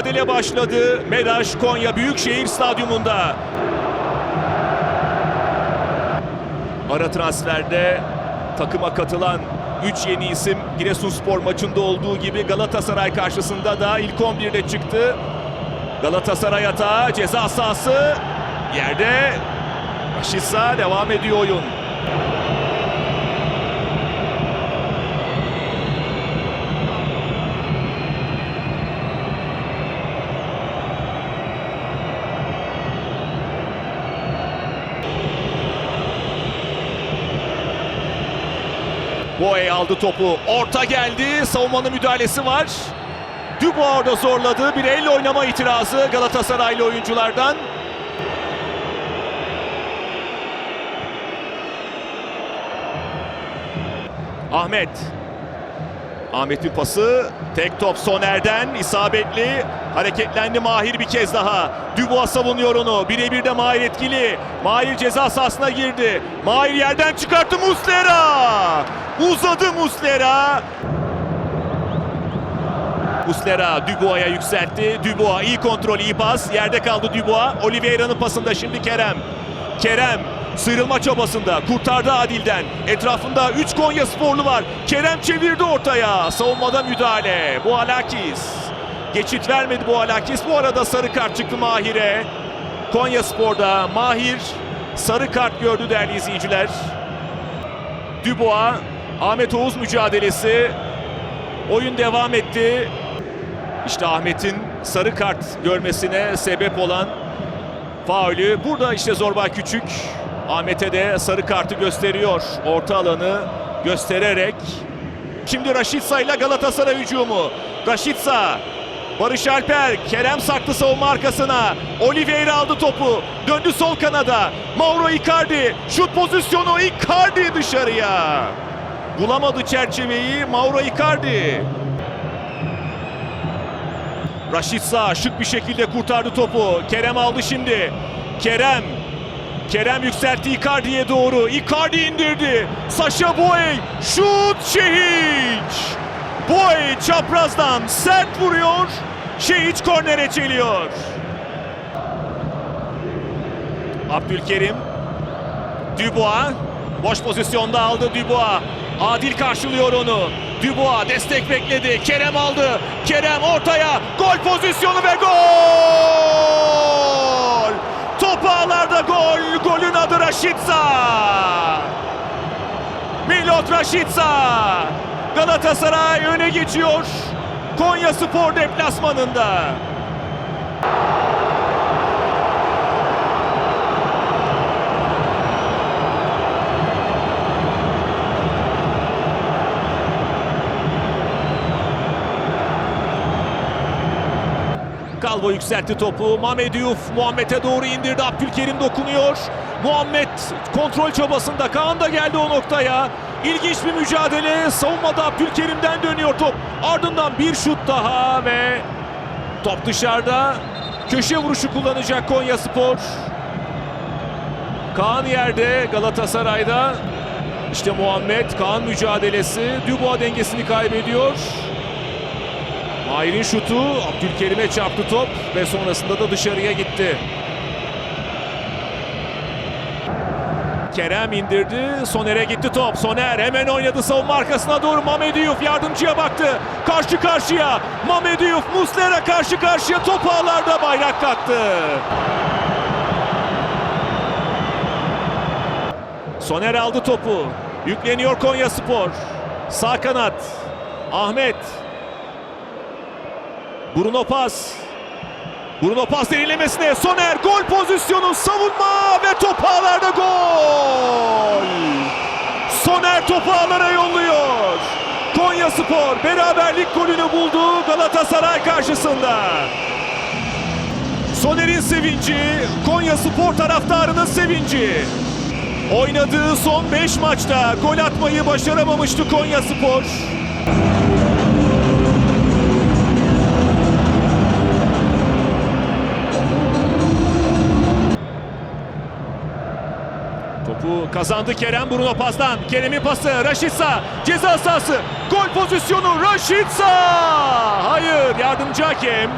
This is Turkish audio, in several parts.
mücadele başladı. Medaş Konya Büyükşehir Stadyumunda. Ara transferde takıma katılan 3 yeni isim Giresunspor maçında olduğu gibi Galatasaray karşısında da ilk 11'de çıktı. Galatasaray atağı ceza sahası yerde Raşitsa devam ediyor oyun. Boye aldı topu. Orta geldi. Savunmanın müdahalesi var. Dubois orada zorladı. Bir elle oynama itirazı Galatasaraylı oyunculardan. Ahmet. Ahmet'in pası. Tek top Soner'den. isabetli. Hareketlendi Mahir bir kez daha. Dubois savunuyor onu. Birebir de Mahir etkili. Mahir ceza sahasına girdi. Mahir yerden çıkarttı Muslera. Uzadı Muslera. Muslera Dubois'a yükseltti. Dubois iyi kontrol, iyi pas. Yerde kaldı Dubois. Oliveira'nın pasında şimdi Kerem. Kerem sıyrılma çabasında. Kurtardı Adil'den. Etrafında 3 Konya sporlu var. Kerem çevirdi ortaya. Savunmada müdahale. Bu Alakis. Geçit vermedi bu Alakis. Bu arada sarı kart çıktı Mahir'e. Konya Spor'da Mahir sarı kart gördü değerli izleyiciler. Dubois, Ahmet Oğuz mücadelesi. Oyun devam etti. İşte Ahmet'in sarı kart görmesine sebep olan faulü. Burada işte Zorbay Küçük Ahmet'e de sarı kartı gösteriyor. Orta alanı göstererek. Şimdi Raşitsa ile Galatasaray hücumu. Raşitsa, Barış Alper, Kerem saklı savunma arkasına. Oliveira aldı topu. Döndü sol kanada. Mauro Icardi. Şut pozisyonu Icardi dışarıya. Bulamadı çerçeveyi Mauro Icardi. Raşitsa şık bir şekilde kurtardı topu. Kerem aldı şimdi. Kerem. Kerem yükseltti Icardi'ye doğru. Icardi indirdi. Sasha Boey. Şut Şehiç. Boey çaprazdan sert vuruyor. Şehiç kornere çeliyor. Abdülkerim. Dubois. Boş pozisyonda aldı Dubois. Adil karşılıyor onu. Dubois destek bekledi. Kerem aldı. Kerem ortaya. Gol pozisyonu ve gol! Top ağlarda gol. Golün adı Raşitsa. Milot Raşitsa. Galatasaray öne geçiyor. Konya Spor deplasmanında. Kalbo yükseltti topu. Mehmet Diouf Muhammed'e doğru indirdi. Abdülkerim dokunuyor. Muhammed kontrol çabasında. Kaan da geldi o noktaya. İlginç bir mücadele. Savunmada Abdülkerim'den dönüyor top. Ardından bir şut daha ve top dışarıda. Köşe vuruşu kullanacak Konya Spor. Kaan yerde Galatasaray'da. İşte Muhammed Kaan mücadelesi. Dubois dengesini kaybediyor. Mahir'in şutu Abdülkerim'e çarptı top ve sonrasında da dışarıya gitti. Kerem indirdi. Soner'e gitti top. Soner hemen oynadı savunma arkasına doğru. Mamediyuf yardımcıya baktı. Karşı karşıya. Mamediyuf Muslera karşı karşıya. Top ağlarda bayrak kalktı. Soner aldı topu. Yükleniyor Konya Spor. Sağ kanat. Ahmet. Bruno Pas. Bruno Pas derinlemesine Soner gol pozisyonu savunma ve top ağlarda gol. Soner topu ağlara yolluyor. Konya Spor beraberlik golünü buldu Galatasaray karşısında. Soner'in sevinci, Konya Spor taraftarının sevinci. Oynadığı son 5 maçta gol atmayı başaramamıştı Konya Spor. Topu kazandı Kerem Bruno pastan. Kerem'in pası Raşitsa ceza sahası. Gol pozisyonu Raşitsa. Hayır yardımcı hakem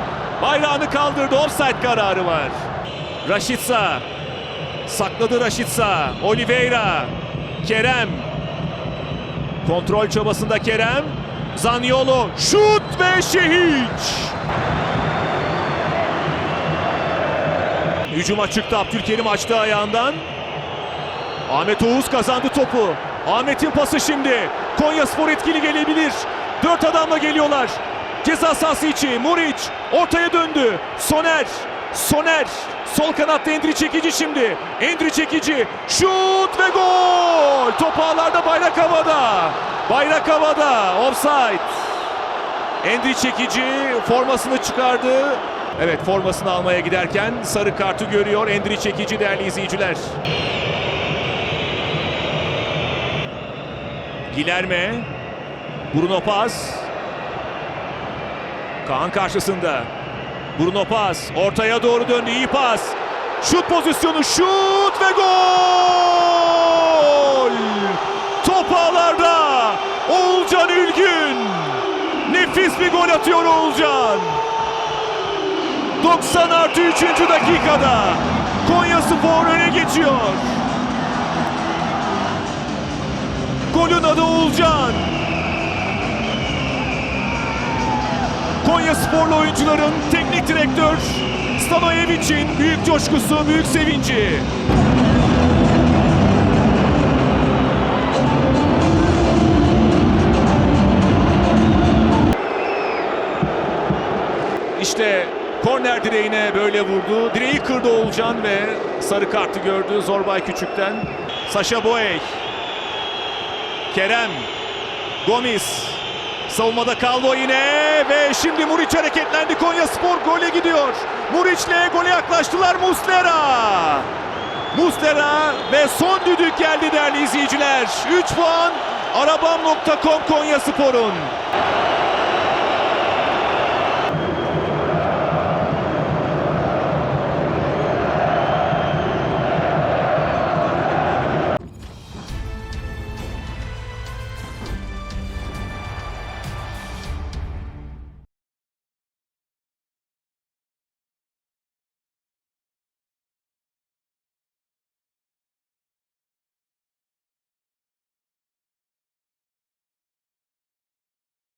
Bayrağını kaldırdı. Offside kararı var. Raşitsa. Sakladı Raşitsa. Oliveira. Kerem. Kontrol çabasında Kerem. Zaniolo. Şut ve şehit. Hücuma çıktı Abdülkerim açtı ayağından. Ahmet Oğuz kazandı topu. Ahmet'in pası şimdi. Konya Spor etkili gelebilir. Dört adamla geliyorlar. Ceza sahası içi. Muriç ortaya döndü. Soner. Soner. Sol kanatta Endri Çekici şimdi. Endri Çekici. Şut ve gol. Top ağlarda bayrak havada. Bayrak havada. Offside. Endri Çekici formasını çıkardı. Evet formasını almaya giderken sarı kartı görüyor Endri Çekici değerli izleyiciler. Gilerme. Bruno Paz. Kaan karşısında. Bruno Paz ortaya doğru döndü. iyi pas. Şut pozisyonu. Şut ve gol! Top ağlarda. Oğulcan Ülgün. Nefis bir gol atıyor Oğulcan. 90 artı 3. dakikada Konya Spor öne geçiyor. Golün adı Oğulcan. Konya Sporlu oyuncuların teknik direktör Stanoyevic'in büyük coşkusu, büyük sevinci. İşte korner direğine böyle vurdu. Direği kırdı Oğulcan ve sarı kartı gördü Zorbay Küçük'ten. Saşa Boey. Kerem. Gomis. Savunmada Calvo yine ve şimdi Muriç hareketlendi. Konya Spor gole gidiyor. Muriç'le gole yaklaştılar Muslera. Muslera ve son düdük geldi değerli izleyiciler. 3 puan arabam.com Konya Spor'un.